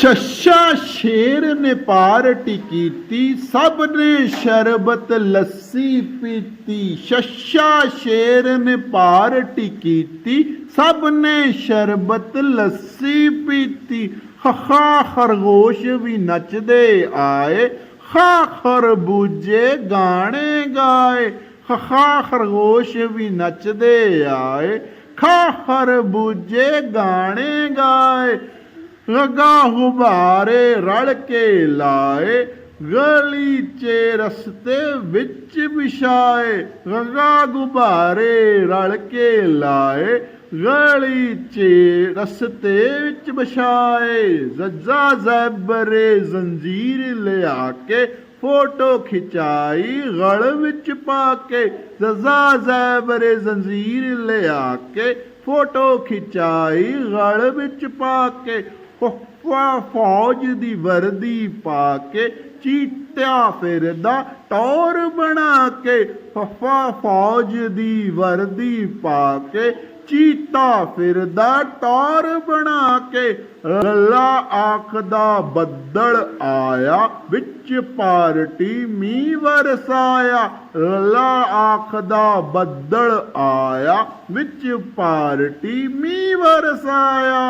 ਸ਼ਸ਼ਾ ਸ਼ੇਰ ਨੇ ਪਾਰਟੀ ਕੀਤੀ, ਸਭ ਨੇ ਸ਼ਰਬਤ ਲੱਸੀ ਪੀਤੀ। ਸ਼ਸ਼ਾ ਸ਼ੇਰ ਨੇ ਪਾਰਟੀ ਕੀਤੀ, ਸਭ ਨੇ ਸ਼ਰਬਤ ਲੱਸੀ ਪੀਤੀ। ਖਖਾ ਖਰਗੋਸ਼ ਵੀ ਨੱਚਦੇ ਆਏ ਖਾ ਖਰਬੂਜੇ ਗਾਣੇ ਗਾਏ। ਖਖਾ ਖਰਗੋਸ਼ ਵੀ ਨੱਚਦੇ ਆਏ ਖਾ ਖਰਬੂਜੇ ਗਾਣੇ ਗਾਏ। ਲਗਾ ਗੁਬਾਰੇ ਰਲ ਕੇ ਲਾਏ, ਗਲੀ 'ਚ ਰਸਤੇ ਵਿੱਚ ਵਿਛਾਏ ਲਗਾ ਗੁਬਾਰੇ ਰਲ ਕੇ ਲਾਏ, ਗਲੀ 'ਚ ਰਸਤੇ ਵਿੱਚ ਵਿਛਾਏ, ਜ਼ੱਜ਼ਾ ਜ਼ੈਬਰੇ ਜ਼ੰਜੀਰ ਲਿਆ ਕੇ, ਫੋਟੋ ਖਿਚਾਈ, ਗਲ ਵਿੱਚ ਪਾ ਕੇ, ਜ਼ੱਜ਼ਾ ਜ਼ੈਬਰੇ ਜ਼ੰਜੀਰ ਲਿਆ ਕੇ, ਫੋਟੋ ਖਿਚਾਈ, ਗਲ ਵਿੱਚ ਪਾ ਕੇ ਫੁੱਫਾ ਫੌਜ ਦੀ ਵਰਦੀ ਪਾ ਕੇ ਚੀਤਿਆ ਫਿਰਦਾ, ਟੌਰ ਬਣਾ ਕੇ ਫੁੱਫਾ ਫੌਜ ਦੀ ਵਰਦੀ ਪਾ ਕੇ ਚੀਤਾ ਫਿਰਦਾ, ਟੌਰ ਬਣਾ ਕੇ ਲੱਲਾ ਆਖਦਾ, ਬੱਦਲ ਆਇਆ, ਵਿੱਚ ਪਾਰਟੀ ਮੀਂਹ ਵਰਸਾਇਆ ਲੱਲਾ ਆਖਦਾ, ਬੱਦਲ ਆਇਆ, ਵਿੱਚ ਪਾਰਟੀ ਮੀਂਹ ਵਰਸਾਇਆ।